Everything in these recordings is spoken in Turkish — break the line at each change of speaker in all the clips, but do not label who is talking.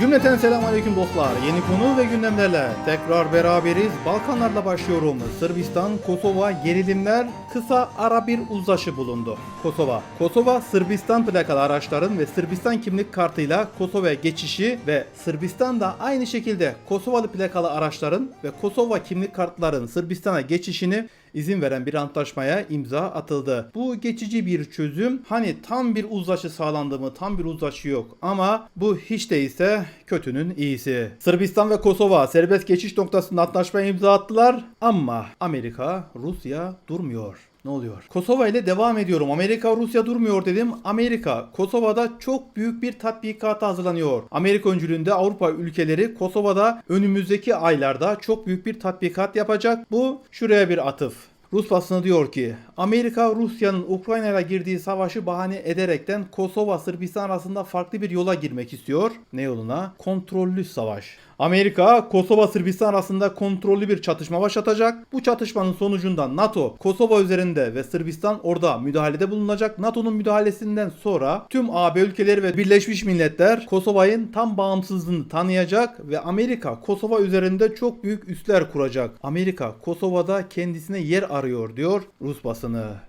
Cümleten selamünaleyküm dostlar. Yeni konu ve gündemlerle tekrar beraberiz. Balkanlarla başlıyorum. Sırbistan, Kosova gerilimler kısa ara bir uzlaşı bulundu. Kosova. Kosova Sırbistan plakalı araçların ve Sırbistan kimlik kartıyla Kosova'ya geçişi ve Sırbistan da aynı şekilde Kosovalı plakalı araçların ve Kosova kimlik kartların Sırbistan'a geçişini izin veren bir antlaşmaya imza atıldı. Bu geçici bir çözüm. Hani tam bir uzlaşı sağlandı mı? Tam bir uzlaşı yok. Ama bu hiç değilse kötünün iyisi. Sırbistan ve Kosova serbest geçiş noktasında antlaşmaya imza attılar. Ama Amerika, Rusya durmuyor. Ne oluyor? Kosova ile devam ediyorum. Amerika Rusya durmuyor dedim. Amerika Kosova'da çok büyük bir tatbikata hazırlanıyor. Amerika öncülüğünde Avrupa ülkeleri Kosova'da önümüzdeki aylarda çok büyük bir tatbikat yapacak. Bu şuraya bir atıf. Rus basını diyor ki Amerika Rusya'nın Ukrayna'ya girdiği savaşı bahane ederekten Kosova Sırbistan arasında farklı bir yola girmek istiyor. Ne yoluna? Kontrollü savaş. Amerika Kosova Sırbistan arasında kontrollü bir çatışma başlatacak. Bu çatışmanın sonucunda NATO Kosova üzerinde ve Sırbistan orada müdahalede bulunacak. NATO'nun müdahalesinden sonra tüm AB ülkeleri ve Birleşmiş Milletler Kosova'nın tam bağımsızlığını tanıyacak ve Amerika Kosova üzerinde çok büyük üsler kuracak. Amerika Kosova'da kendisine yer arıyor diyor Rus basını.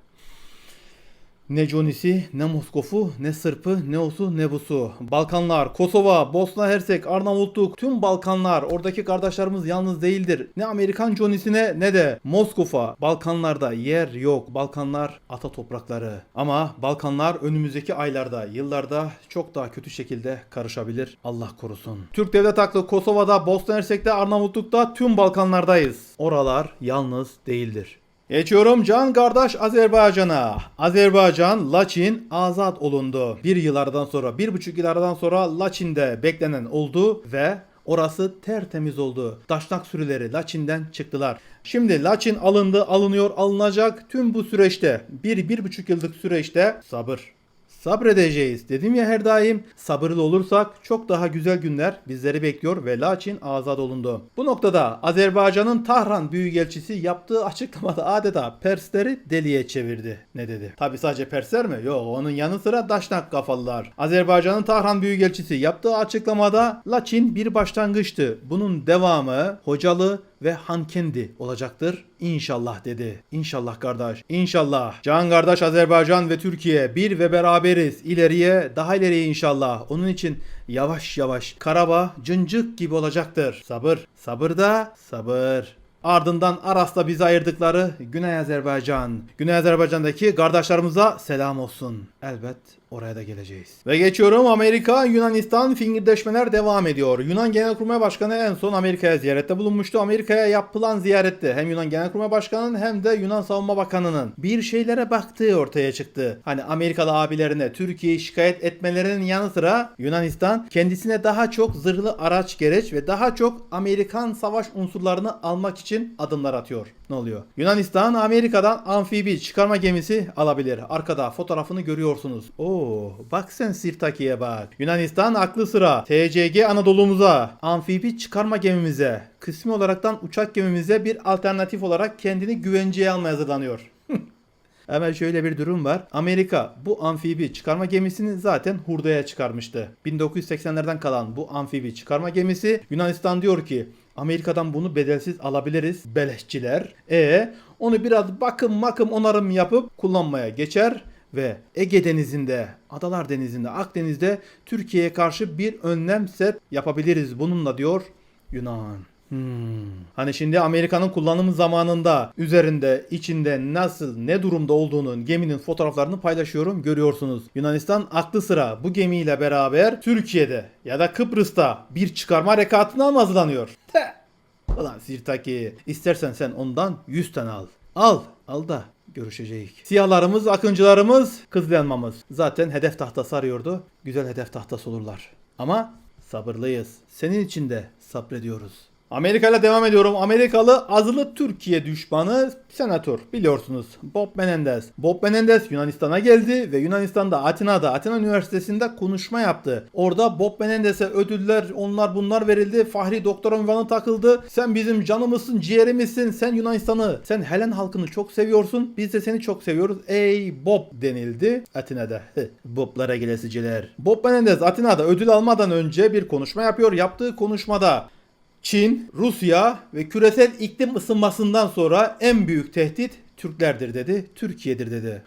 Ne Jonisi, ne Moskov'u, ne Sırp'ı, ne Osu, ne Busu. Balkanlar, Kosova, Bosna Hersek, Arnavutluk, tüm Balkanlar, oradaki kardeşlerimiz yalnız değildir. Ne Amerikan Jonisine ne de Moskova. Balkanlarda yer yok. Balkanlar ata toprakları. Ama Balkanlar önümüzdeki aylarda, yıllarda çok daha kötü şekilde karışabilir. Allah korusun. Türk devlet haklı Kosova'da, Bosna Hersek'te, Arnavutluk'ta tüm Balkanlardayız. Oralar yalnız değildir. Geçiyorum can kardeş Azerbaycan'a. Azerbaycan, Laçin azat olundu. Bir yıl aradan sonra, bir buçuk yıl aradan sonra Laçin'de beklenen oldu ve orası tertemiz oldu. Daşnak sürüleri Laçin'den çıktılar. Şimdi Laçin alındı, alınıyor, alınacak. Tüm bu süreçte, bir, bir buçuk yıllık süreçte sabır. Sabredeceğiz. Dedim ya her daim sabırlı olursak çok daha güzel günler bizleri bekliyor ve Laçin azat olundu. Bu noktada Azerbaycan'ın Tahran Büyükelçisi yaptığı açıklamada adeta Persleri deliye çevirdi. Ne dedi? Tabi sadece Persler mi? Yok onun yanı sıra Daşnak kafalılar. Azerbaycan'ın Tahran Büyükelçisi yaptığı açıklamada Laçin bir başlangıçtı. Bunun devamı Hocalı ve Hankendi olacaktır. İnşallah dedi. İnşallah kardeş. İnşallah. Can kardeş Azerbaycan ve Türkiye bir ve beraberiz. İleriye daha ileriye inşallah. Onun için yavaş yavaş Karabağ cıncık gibi olacaktır. Sabır. Sabır da sabır. Ardından Aras'ta bizi ayırdıkları Güney Azerbaycan. Güney Azerbaycan'daki kardeşlerimize selam olsun. Elbet oraya da geleceğiz. Ve geçiyorum Amerika, Yunanistan fingirdeşmeler devam ediyor. Yunan Genelkurmay Başkanı en son Amerika'ya ziyarette bulunmuştu. Amerika'ya yapılan ziyarette hem Yunan Genelkurmay Başkanı'nın hem de Yunan Savunma Bakanı'nın bir şeylere baktığı ortaya çıktı. Hani Amerikalı abilerine Türkiye'yi şikayet etmelerinin yanı sıra Yunanistan kendisine daha çok zırhlı araç gereç ve daha çok Amerikan savaş unsurlarını almak için adımlar atıyor. Ne oluyor? Yunanistan Amerika'dan amfibi çıkarma gemisi alabilir. Arkada fotoğrafını görüyorsunuz. Oo, bak sen Sirtaki'ye bak. Yunanistan aklı sıra TCG Anadolu'muza, amfibi çıkarma gemimize, kısmi olaraktan uçak gemimize bir alternatif olarak kendini güvenceye almaya hazırlanıyor. Hemen şöyle bir durum var. Amerika bu amfibi çıkarma gemisini zaten hurdaya çıkarmıştı. 1980'lerden kalan bu amfibi çıkarma gemisi Yunanistan diyor ki Amerika'dan bunu bedelsiz alabiliriz beleşçiler. E onu biraz bakım makım onarım yapıp kullanmaya geçer ve Ege Denizi'nde, Adalar Denizi'nde, Akdeniz'de Türkiye'ye karşı bir önlem set yapabiliriz bununla diyor Yunan. Hmm. Hani şimdi Amerika'nın kullanımı zamanında üzerinde, içinde nasıl, ne durumda olduğunun geminin fotoğraflarını paylaşıyorum görüyorsunuz. Yunanistan aklı sıra bu gemiyle beraber Türkiye'de ya da Kıbrıs'ta bir çıkarma harekatına mı hazırlanıyor? Teh! Ulan Sirtaki istersen sen ondan 100 tane al. Al, al da görüşeceğiz. Siyahlarımız, akıncılarımız, kızlanmamız. Zaten hedef tahtası arıyordu. Güzel hedef tahtası olurlar. Ama sabırlıyız. Senin için de sabrediyoruz. Amerika ile devam ediyorum. Amerikalı azılı Türkiye düşmanı senatör biliyorsunuz Bob Menendez. Bob Menendez Yunanistan'a geldi ve Yunanistan'da Atina'da Atina Üniversitesi'nde konuşma yaptı. Orada Bob Menendez'e ödüller onlar bunlar verildi. Fahri doktor unvanı takıldı. Sen bizim canımızsın ciğerimizsin. Sen Yunanistan'ı sen Helen halkını çok seviyorsun. Biz de seni çok seviyoruz. Ey Bob denildi Atina'da. Boblara gelesiciler. Bob Menendez Atina'da ödül almadan önce bir konuşma yapıyor. Yaptığı konuşmada Çin, Rusya ve küresel iklim ısınmasından sonra en büyük tehdit Türklerdir dedi, Türkiye'dir dedi.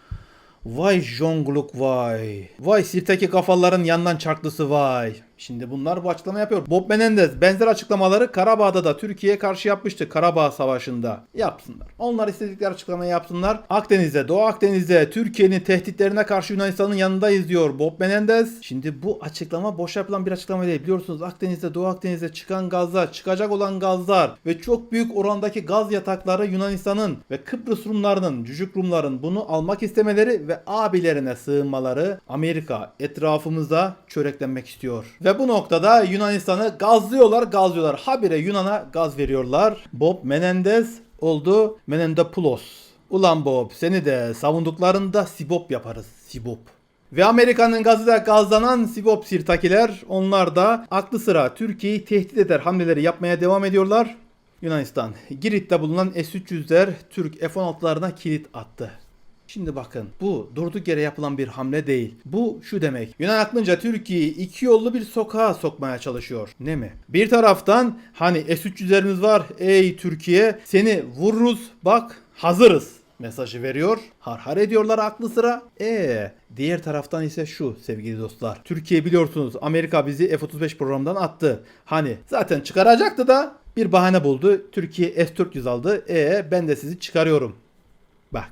Vay jongluk vay. Vay sirteki kafaların yandan çarklısı vay. Şimdi bunlar bu açıklama yapıyor. Bob Menendez benzer açıklamaları Karabağ'da da Türkiye'ye karşı yapmıştı Karabağ Savaşı'nda. Yapsınlar. Onlar istedikleri açıklamayı yapsınlar. Akdeniz'de, Doğu Akdeniz'de Türkiye'nin tehditlerine karşı Yunanistan'ın yanındayız diyor Bob Menendez. Şimdi bu açıklama boş yapılan bir açıklama değil. Biliyorsunuz Akdeniz'de, Doğu Akdeniz'de çıkan gazlar, çıkacak olan gazlar ve çok büyük orandaki gaz yatakları Yunanistan'ın ve Kıbrıs Rumlarının, Cücük Rumların bunu almak istemeleri ve abilerine sığınmaları Amerika etrafımıza çöreklenmek istiyor. Ve bu noktada Yunanistan'ı gazlıyorlar, gazlıyorlar. Habire Yunan'a gaz veriyorlar. Bob Menendez oldu Menendopoulos. Ulan Bob seni de savunduklarında Sibop yaparız. Sibop. Ve Amerika'nın gazıyla gazlanan Sibop sirtakiler onlar da aklı sıra Türkiye'yi tehdit eder hamleleri yapmaya devam ediyorlar. Yunanistan, Girit'te bulunan S-300'ler Türk F-16'larına kilit attı. Şimdi bakın bu durduk yere yapılan bir hamle değil. Bu şu demek. Yunan aklınca Türkiye'yi iki yollu bir sokağa sokmaya çalışıyor. Ne mi? Bir taraftan hani S-300'lerimiz var. Ey Türkiye seni vururuz bak hazırız mesajı veriyor. Harhar ediyorlar aklı sıra. E diğer taraftan ise şu sevgili dostlar. Türkiye biliyorsunuz Amerika bizi F-35 programından attı. Hani zaten çıkaracaktı da bir bahane buldu. Türkiye S-400 aldı. E ben de sizi çıkarıyorum. Bak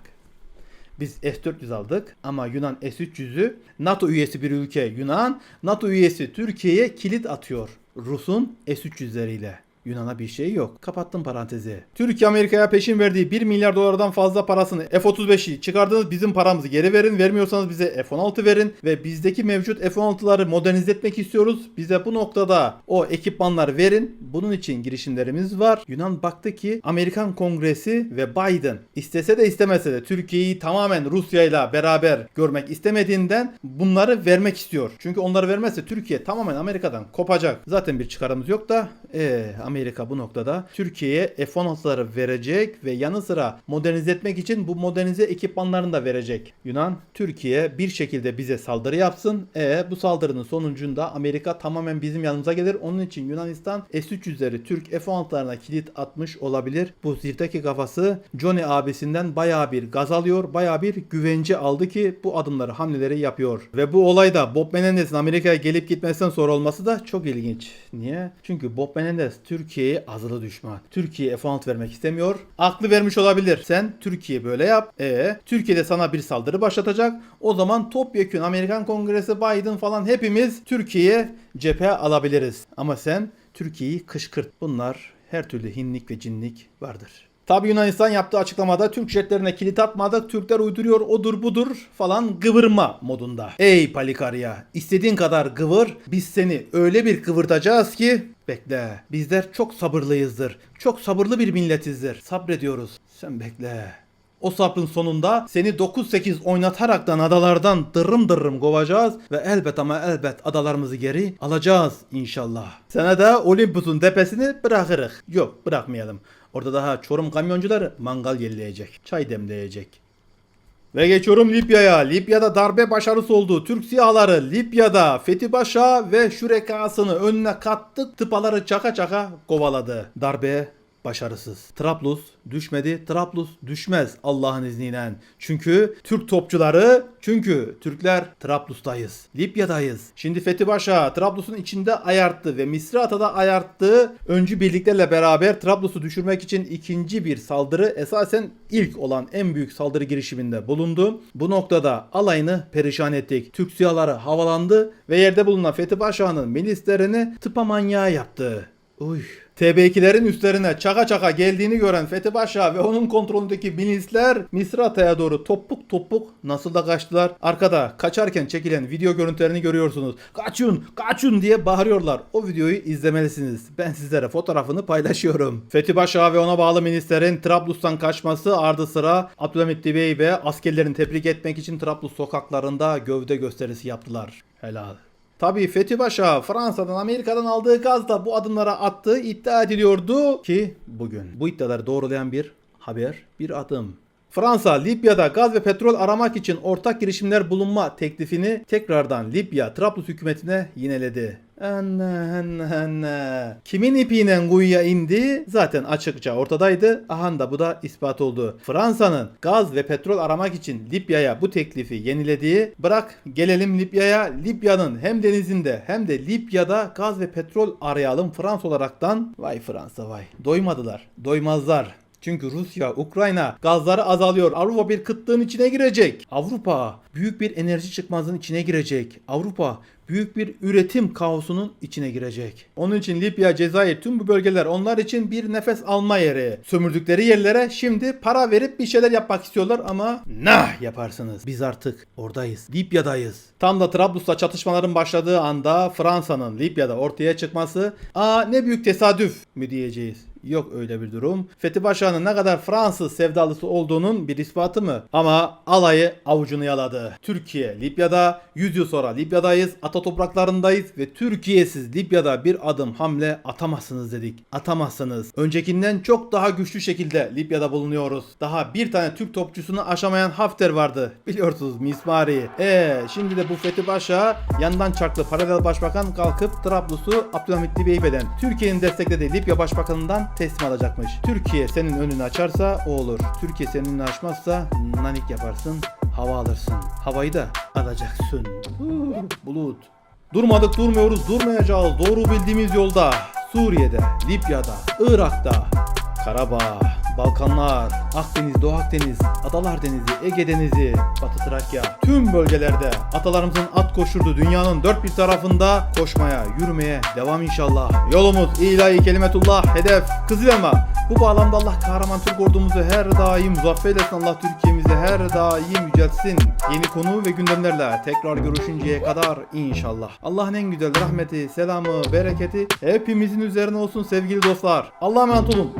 biz S-400 aldık ama Yunan S-300'ü NATO üyesi bir ülke Yunan, NATO üyesi Türkiye'ye kilit atıyor. Rus'un S-300'leriyle. Yunan'a bir şey yok. Kapattım parantezi. Türkiye Amerika'ya peşin verdiği 1 milyar dolardan fazla parasını F-35'i çıkardınız bizim paramızı geri verin. Vermiyorsanız bize F-16 verin. Ve bizdeki mevcut F-16'ları modernize etmek istiyoruz. Bize bu noktada o ekipmanlar verin. Bunun için girişimlerimiz var. Yunan baktı ki Amerikan Kongresi ve Biden istese de istemese de Türkiye'yi tamamen Rusya ile beraber görmek istemediğinden bunları vermek istiyor. Çünkü onları vermezse Türkiye tamamen Amerika'dan kopacak. Zaten bir çıkarımız yok da ee, Amerika bu noktada Türkiye'ye F-16'ları verecek ve yanı sıra modernize etmek için bu modernize ekipmanlarını da verecek. Yunan, Türkiye bir şekilde bize saldırı yapsın. E bu saldırının sonucunda Amerika tamamen bizim yanımıza gelir. Onun için Yunanistan S-300'leri Türk F-16'larına kilit atmış olabilir. Bu zifteki kafası Johnny abisinden bayağı bir gaz alıyor. Bayağı bir güvence aldı ki bu adımları hamleleri yapıyor. Ve bu olayda Bob Menendez'in Amerika'ya gelip gitmesinden sonra olması da çok ilginç. Niye? Çünkü Bob Menendez Türkiye'ye azılı düşman. Türkiye'ye F-16 vermek istemiyor. Aklı vermiş olabilir. Sen Türkiye böyle yap. E Türkiye'de sana bir saldırı başlatacak. O zaman topyekün Amerikan Kongresi Biden falan hepimiz Türkiye'ye cephe alabiliriz. Ama sen Türkiye'yi kışkırt. Bunlar her türlü hinlik ve cinlik vardır. Tabi Yunanistan yaptığı açıklamada Türk jetlerine kilit atmadık, Türkler uyduruyor, odur budur falan gıvırma modunda. Ey Palikarya, istediğin kadar gıvır, biz seni öyle bir kıvırtacağız ki bekle. Bizler çok sabırlıyızdır, çok sabırlı bir milletizdir, sabrediyoruz. Sen bekle. O sabrın sonunda seni 9-8 oynataraktan adalardan dırrım dırrım kovacağız ve elbet ama elbet adalarımızı geri alacağız inşallah. Sana da Olympus'un tepesini bırakırız. Yok bırakmayalım. Orada daha Çorum kamyoncuları mangal yelleyecek, çay demleyecek. Ve geçiyorum Libya'ya. Libya'da darbe başarısı oldu. Türk siyahları Libya'da Fethi Paşa ve şürekasını önüne kattık tıpaları çaka çaka kovaladı. Darbe başarısız. Trablus düşmedi. Trablus düşmez Allah'ın izniyle. Çünkü Türk topçuları, çünkü Türkler Trablus'tayız. Libya'dayız. Şimdi Fethi Paşa Trablus'un içinde ayarttı ve Misrat'a da ayarttı. Öncü birliklerle beraber Trablus'u düşürmek için ikinci bir saldırı esasen ilk olan en büyük saldırı girişiminde bulundu. Bu noktada alayını perişan ettik. Türk siyahları havalandı ve yerde bulunan Fethi Paşa'nın milislerini tıpa manyağı yaptı. Uy. TB2'lerin üstlerine çaka çaka geldiğini gören Fethi Paşa ve onun kontrolündeki milisler Misrata'ya doğru topuk topuk nasıl da kaçtılar. Arkada kaçarken çekilen video görüntülerini görüyorsunuz. Kaçın kaçın diye bağırıyorlar. O videoyu izlemelisiniz. Ben sizlere fotoğrafını paylaşıyorum. Fethi Paşa ve ona bağlı milislerin Trablus'tan kaçması ardı sıra Abdülhamit Bey ve askerlerini tebrik etmek için Trablus sokaklarında gövde gösterisi yaptılar. Helal. Tabii Fethi Paşa Fransa'dan Amerika'dan aldığı gazla bu adımlara attığı iddia ediliyordu ki bugün bu iddiaları doğrulayan bir haber, bir adım. Fransa, Libya'da gaz ve petrol aramak için ortak girişimler bulunma teklifini tekrardan Libya Trablus hükümetine yineledi. Anne anne anne. Kimin ipiyle kuyuya indi zaten açıkça ortadaydı. Aha da bu da ispat oldu. Fransa'nın gaz ve petrol aramak için Libya'ya bu teklifi yenilediği bırak gelelim Libya'ya Libya'nın hem denizinde hem de Libya'da gaz ve petrol arayalım Fransa olaraktan vay Fransa vay doymadılar doymazlar çünkü Rusya, Ukrayna gazları azalıyor. Avrupa bir kıtlığın içine girecek. Avrupa büyük bir enerji çıkmazının içine girecek. Avrupa büyük bir üretim kaosunun içine girecek. Onun için Libya, Cezayir tüm bu bölgeler onlar için bir nefes alma yeri. Sömürdükleri yerlere şimdi para verip bir şeyler yapmak istiyorlar ama nah yaparsınız. Biz artık oradayız. Libya'dayız. Tam da Trablus'ta çatışmaların başladığı anda Fransa'nın Libya'da ortaya çıkması aa ne büyük tesadüf mü diyeceğiz. Yok öyle bir durum. Fethi Paşa'nın ne kadar Fransız sevdalısı olduğunun bir ispatı mı? Ama alayı avucunu yaladı. Türkiye Libya'da 100 yıl sonra Libya'dayız. Ata topraklarındayız ve Türkiye'siz Libya'da bir adım hamle atamazsınız dedik. Atamazsınız. Öncekinden çok daha güçlü şekilde Libya'da bulunuyoruz. Daha bir tane Türk topçusunu aşamayan Hafter vardı. Biliyorsunuz Mismari. Ee şimdi de bu Fethi Paşa yandan çarklı paralel başbakan kalkıp Trablus'u Abdülhamit Beybe'den Türkiye'nin desteklediği Libya başbakanından teslim alacakmış. Türkiye senin önünü açarsa o olur. Türkiye senin önünü açmazsa nanik yaparsın, hava alırsın. Havayı da alacaksın. Bulut. Durmadık durmuyoruz durmayacağız doğru bildiğimiz yolda. Suriye'de, Libya'da, Irak'ta, Karabağ, Balkanlar, Akdeniz, Doğu Akdeniz, Adalar Denizi, Ege Denizi, Batı Trakya, tüm bölgelerde atalarımızın at koşturduğu dünyanın dört bir tarafında koşmaya, yürümeye devam inşallah. Yolumuz ilahi kelimetullah, hedef Kızılelma. Bu bağlamda Allah kahraman Türk ordumuzu her daim muzaffer etsin. Allah Türkiye'mizi her daim yüceltsin. Yeni konu ve gündemlerle tekrar görüşünceye kadar inşallah. Allah'ın en güzel rahmeti, selamı, bereketi hepimizin üzerine olsun sevgili dostlar. Allah'a emanet olun.